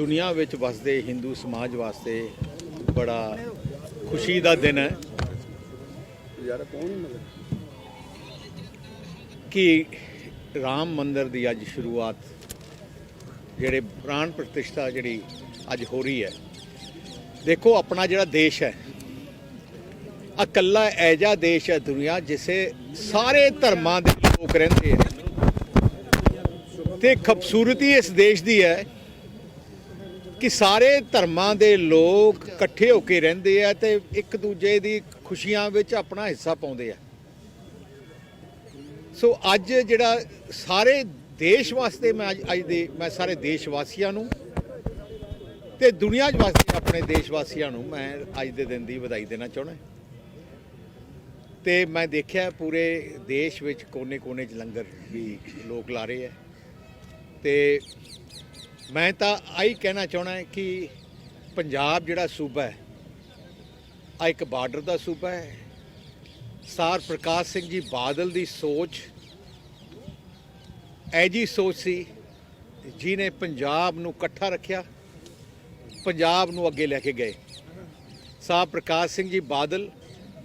ਦੁਨੀਆ ਵਿੱਚ ਵਸਦੇ ਹਿੰਦੂ ਸਮਾਜ ਵਾਸਤੇ ਬੜਾ ਖੁਸ਼ੀ ਦਾ ਦਿਨ ਹੈ। ਯਾਰ ਕੌਣ ਕਿ ਰਾਮ ਮੰਦਿਰ ਦੀ ਅੱਜ ਸ਼ੁਰੂਆਤ ਜਿਹੜੇ ਪ੍ਰਾਣ ਪ੍ਰਤਿਸ਼ਠਾ ਜਿਹੜੀ ਅੱਜ ਹੋ ਰਹੀ ਹੈ। ਦੇਖੋ ਆਪਣਾ ਜਿਹੜਾ ਦੇਸ਼ ਹੈ ਇਕੱਲਾ ਐਜਾ ਦੇਸ਼ ਹੈ ਦੁਨੀਆ ਜਿਸੇ ਸਾਰੇ ਧਰਮਾਂ ਦੇ ਲੋਕ ਰਹਿੰਦੇ ਹੈ। ਤੇ ਖੂਬਸੂਰਤੀ ਇਸ ਦੇਸ਼ ਦੀ ਹੈ ਕਿ ਸਾਰੇ ਧਰਮਾਂ ਦੇ ਲੋਕ ਇਕੱਠੇ ਹੋ ਕੇ ਰਹਿੰਦੇ ਆ ਤੇ ਇੱਕ ਦੂਜੇ ਦੀ ਖੁਸ਼ੀਆਂ ਵਿੱਚ ਆਪਣਾ ਹਿੱਸਾ ਪਾਉਂਦੇ ਆ। ਸੋ ਅੱਜ ਜਿਹੜਾ ਸਾਰੇ ਦੇਸ਼ ਵਾਸਤੇ ਮੈਂ ਅੱਜ ਅੱਜ ਦੇ ਮੈਂ ਸਾਰੇ ਦੇਸ਼ ਵਾਸੀਆਂ ਨੂੰ ਤੇ ਦੁਨੀਆ 'ਚ ਵਾਸਤੇ ਆਪਣੇ ਦੇਸ਼ ਵਾਸੀਆਂ ਨੂੰ ਮੈਂ ਅੱਜ ਦੇ ਦਿਨ ਦੀ ਵਧਾਈ ਦੇਣਾ ਚਾਹੁੰਦਾ ਤੇ ਮੈਂ ਦੇਖਿਆ ਪੂਰੇ ਦੇਸ਼ ਵਿੱਚ ਕੋਨੇ-ਕੋਨੇ 'ਚ ਲੰਗਰ ਵੀ ਲੋਕ ਲਾ ਰਹੇ ਆ। ਤੇ ਮੈਂ ਤਾਂ ਆਈ ਕਹਿਣਾ ਚਾਹਣਾ ਕਿ ਪੰਜਾਬ ਜਿਹੜਾ ਸੂਬਾ ਹੈ ਆ ਇੱਕ ਬਾਰਡਰ ਦਾ ਸੂਬਾ ਹੈ। ਸਾਰ ਪ੍ਰਕਾਸ਼ ਸਿੰਘ ਜੀ ਬਾਦਲ ਦੀ ਸੋਚ ਐਜੀ ਸੋਚ ਸੀ ਜਿਨੇ ਪੰਜਾਬ ਨੂੰ ਇਕੱਠਾ ਰੱਖਿਆ, ਪੰਜਾਬ ਨੂੰ ਅੱਗੇ ਲੈ ਕੇ ਗਏ। ਸਾਹਿਬ ਪ੍ਰਕਾਸ਼ ਸਿੰਘ ਜੀ ਬਾਦਲ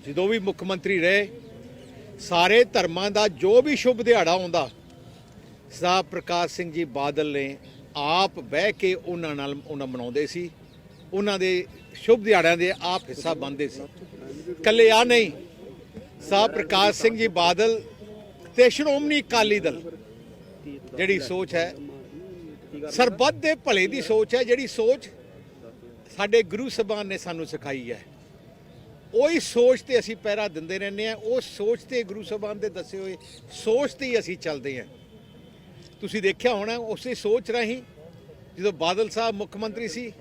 ਜਦੋਂ ਵੀ ਮੁੱਖ ਮੰਤਰੀ ਰਹੇ, ਸਾਰੇ ਧਰਮਾਂ ਦਾ ਜੋ ਵੀ ਸ਼ੁਭ ਦਿਹਾੜਾ ਆਉਂਦਾ ਸਾਹਿਬ ਪ੍ਰਕਾਸ਼ ਸਿੰਘ ਜੀ ਬਾਦਲ ਨੇ ਆਪ ਬਹਿ ਕੇ ਉਹਨਾਂ ਨਾਲ ਉਹਨਾਂ ਮਨਾਉਂਦੇ ਸੀ। ਉਹਨਾਂ ਦੇ ਸ਼ੁਭ ਦਿਹਾੜਿਆਂ ਦੇ ਆਪ ਹਿੱਸਾ ਬੰਦੇ ਸੀ। ਕੱਲੇ ਆ ਨਹੀਂ ਸਾਹਿਬ ਪ੍ਰਕਾਸ਼ ਸਿੰਘ ਜੀ ਬਾਦਲ ਤੇ ਸ਼੍ਰੋਮਣੀ ਅਕਾਲੀ ਦਲ। ਜਿਹੜੀ ਸੋਚ ਹੈ, ਸਰਬੱਤ ਦੇ ਭਲੇ ਦੀ ਸੋਚ ਹੈ, ਜਿਹੜੀ ਸੋਚ ਸਾਡੇ ਗੁਰੂ ਸਾਹਿਬਾਨ ਨੇ ਸਾਨੂੰ ਸਿਖਾਈ ਹੈ। ਉਹੀ ਸੋਚ ਤੇ ਅਸੀਂ ਪਹਿਰਾ ਦਿੰਦੇ ਰਹਿੰਦੇ ਆ ਉਸ ਸੋਚ ਤੇ ਗੁਰੂ ਸਾਹਿਬਾਨ ਦੇ ਦੱਸੇ ਹੋਏ ਸੋਚ ਤੇ ਹੀ ਅਸੀਂ ਚੱਲਦੇ ਹਾਂ। ਤੁਸੀਂ ਦੇਖਿਆ ਹੋਣਾ, ਉਸੇ ਸੋਚ ਰਾਹੀਂ ਜਦੋਂ ਬਾਦਲ ਸਾਹਿਬ ਮੁੱਖ ਮੰਤਰੀ ਸੀ,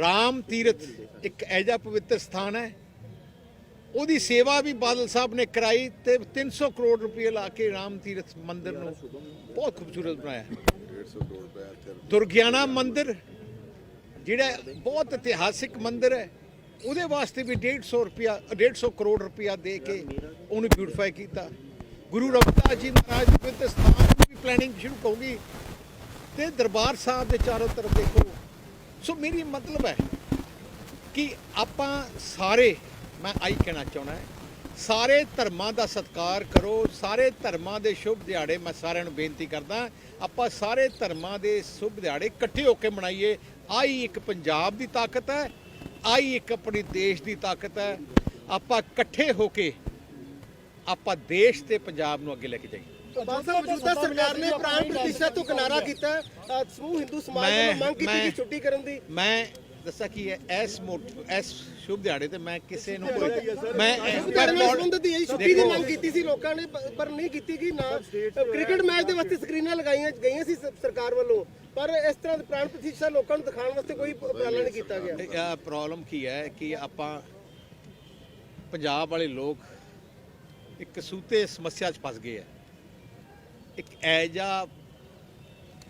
ਰਾਮ ਤੀਰਥ ਇੱਕ ਐਜਾ ਪਵਿੱਤਰ ਸਥਾਨ ਹੈ। ਉਹਦੀ ਸੇਵਾ ਵੀ ਬਾਦਲ ਸਾਹਿਬ ਨੇ ਕਰਾਈ ਤੇ 300 ਕਰੋੜ ਰੁਪਏ ਲਾ ਕੇ ਰਾਮ ਤੀਰਥ ਮੰਦਿਰ ਨੂੰ ਬਹੁਤ ਖੂਬਸੂਰਤ ਬਣਾਇਆ। 150 ਕਰੋੜ ਰੁਪਏ ਦੁਰਗਿਆਨਾ ਮੰਦਿਰ, ਜਿਹੜਾ ਬਹੁਤ ਇਤਿਹਾਸਿਕ ਮੰਦਿਰ ਹੈ, ਉਹਦੇ ਵਾਸਤੇ ਵੀ 150 ਰੁਪਿਆ 150 ਕਰੋੜ ਰੁਪਿਆ ਦੇ ਕੇ ਉਹਨੂੰ ਬਿਊਟੀਫਾਈ ਕੀਤਾ। ਗੁਰੂ ਰਵਿਦਾਸ ਜੀ ਮਹਾਰਾਜ ਦੇ ਪਵਿੱਤਰ ਸਥਾਨ ਪਲੈਨਿੰਗ ਸ਼ੁਰੂ ਹੋਊਗੀ ਤੇ ਦਰਬਾਰ ਸਾਹਿਬ ਦੇ ਚਾਰੋਂ ਤਰਫ ਦੇਖੋ। ਸੋ ਮੇਰੀ ਮਤਲਬ ਹੈ ਕਿ ਆਪਾਂ ਸਾਰੇ, ਮੈਂ ਆਈ ਕਹਿਣਾ ਚਾਹੁੰਦਾ ਹੈ, ਸਾਰੇ ਧਰਮਾਂ ਦਾ ਸਤਿਕਾਰ ਕਰੋ, ਸਾਰੇ ਧਰਮਾਂ ਦੇ ਸ਼ੁਭ ਦਿਹਾੜੇ, ਮੈਂ ਸਾਰਿਆਂ ਨੂੰ ਬੇਨਤੀ ਕਰਦਾ ਆਪਾਂ ਸਾਰੇ ਧਰਮਾਂ ਦੇ ਸ਼ੁਭ ਦਿਹਾੜੇ ਇਕੱਠੇ ਹੋ ਕੇ ਮਨਾਈਏ। ਆਈ ਇੱਕ ਪੰਜਾਬ ਦੀ ਤਾਕਤ ਹੈ ਆਈ ਇੱਕ ਆਪਣੀ ਦੇਸ਼ ਦੀ ਤਾਕਤ ਹੈ। ਆਪਾਂ ਇਕੱਠੇ ਹੋ ਕੇ ਆਪਾਂ ਦੇਸ਼ ਤੇ ਪੰਜਾਬ ਨੂੰ ਅੱਗੇ ਲੈ ਕੇ ਜਾਈਏ। ਮੌਜੂਦਾ ਸਰਕਾਰ ਨੇ ਪ੍ਰਾਣ ਪ੍ਰਤੀਸ਼ਾ ਤੋਂ ਕਿਨਾਰਾ ਕੀਤਾ ਹੈ। ਅ, ਸਮੂਹ ਹਿੰਦੂ ਸਮਾਜ ਮੈਂ- ਵੱਲੋਂ ਮੰਗ ਕੀਤੀ ਮੈਂ- ਕਿ ਛੁੱਟੀ ਕਰਨ ਦੀ ਮੈਂ ਦੱਸਾਂ ਕੀ ਹੈ ਇਸ ਮੋਟ ਇਸ ਸ਼ੁਭ ਦਿਹਾੜੇ ਤੇ ਮੈਂ ਕਿਸੇ ਨੂੰ ਕੋਈ ਮੈਂ ਧਰਮ ਨਾਲ ਸੰਬੰਧਿਤ ਇਹ ਛੁੱਟੀ ਦੀ ਦੇਖੋ, ਮੰਗ ਕੀਤੀ ਸੀ ਲੋਕਾਂ ਨੇ ਪ- ਪਰ ਨਹੀਂ ਕੀਤੀ ਗਈ ਨਾ ਕ੍ਰਿਕਟ ਮੈਚ ਦੇ ਵਾਸਤੇ ਸਕਰੀਨਾਂ ਲਗਾਈਆਂ ਗਈਆਂ ਸੀ ਸ- ਸਰਕਾਰ ਵੱਲੋਂ। ਪਰ ਇਸ ਤਰ੍ਹਾਂ ਦੇ ਪ੍ਰਾਣ ਪ੍ਰਤੀਸ਼ਾ ਲੋਕਾਂ ਨੂੰ ਦਿਖਾਉਣ ਵਾਸਤੇ ਕੋਈ ਉਪਰਾਲਾ ਨਹੀਂ ਕੀਤਾ ਗਿਆ। ਇਹ ਪ੍ਰੋਬਲਮ ਕੀ ਹੈ ਕਿ ਆਪਾਂ ਪੰਜਾਬ ਵਾਲੇ ਲੋਕ ਇੱਕ ਸੂਤੇ ਸਮੱਸਿਆ 'ਚ ਫਸ ਗਏ ਆ ਇੱਕ ਐਜਾ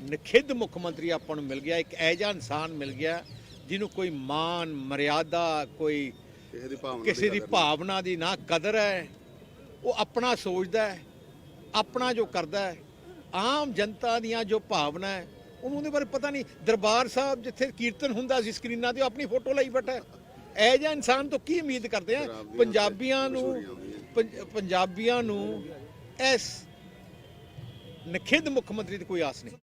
ਨਖਿੱਧ ਮੁੱਖ ਮੰਤਰੀ ਆਪਾਂ ਨੂੰ ਮਿਲ ਗਿਆ ਇੱਕ ਐਜਾ ਇਨਸਾਨ ਮਿਲ ਗਿਆ ਜਿਹਨੂੰ ਕੋਈ ਮਾਨ ਮਰਿਆਦਾ ਕੋਈ ਕਿਸੇ ਦੀ ਭਾਵਨਾ ਕਿਸੇ ਦੀ। ਭਾਵਨਾ ਨਾ ਕਦਰ ਹੈ। ਉਹ ਆਪਣਾ ਸੋਚਦਾ ਹੈ ਆਪਣਾ ਜੋ ਕਰਦਾ ਹੈ ਆਮ ਜਨਤਾ ਦੀਆਂ ਜੋ ਭਾਵਨਾ ਹੈ ਉਹਨੂੰ ਉਹਦੇ ਬਾਰੇ ਪਤਾ ਨਹੀਂ। ਦਰਬਾਰ ਸਾਹਿਬ ਜਿੱਥੇ ਕੀਰਤਨ ਹੁੰਦਾ ਸੀ ਸਕਰੀਨਾਂ ਤੇ ਉਹ ਆਪਣੀ ਫੋਟੋ ਲਈ ਬੈਠਾ ਹੈ। ਇਹ ਜਿਹਾ ਇਨਸਾਨ ਤੋਂ ਕੀ ਉਮੀਦ ਕਰਦੇ ਆ? ਪੰਜਾਬੀਆਂ ਨੂੰ ਪੰਜਾਬੀਆਂ ਨੂੰ ਇਸ ਨਖਿੱਧ ਮੁੱਖ ਮੰਤਰੀ ਦੀ ਕੋਈ ਆਸ ਨਹੀਂ।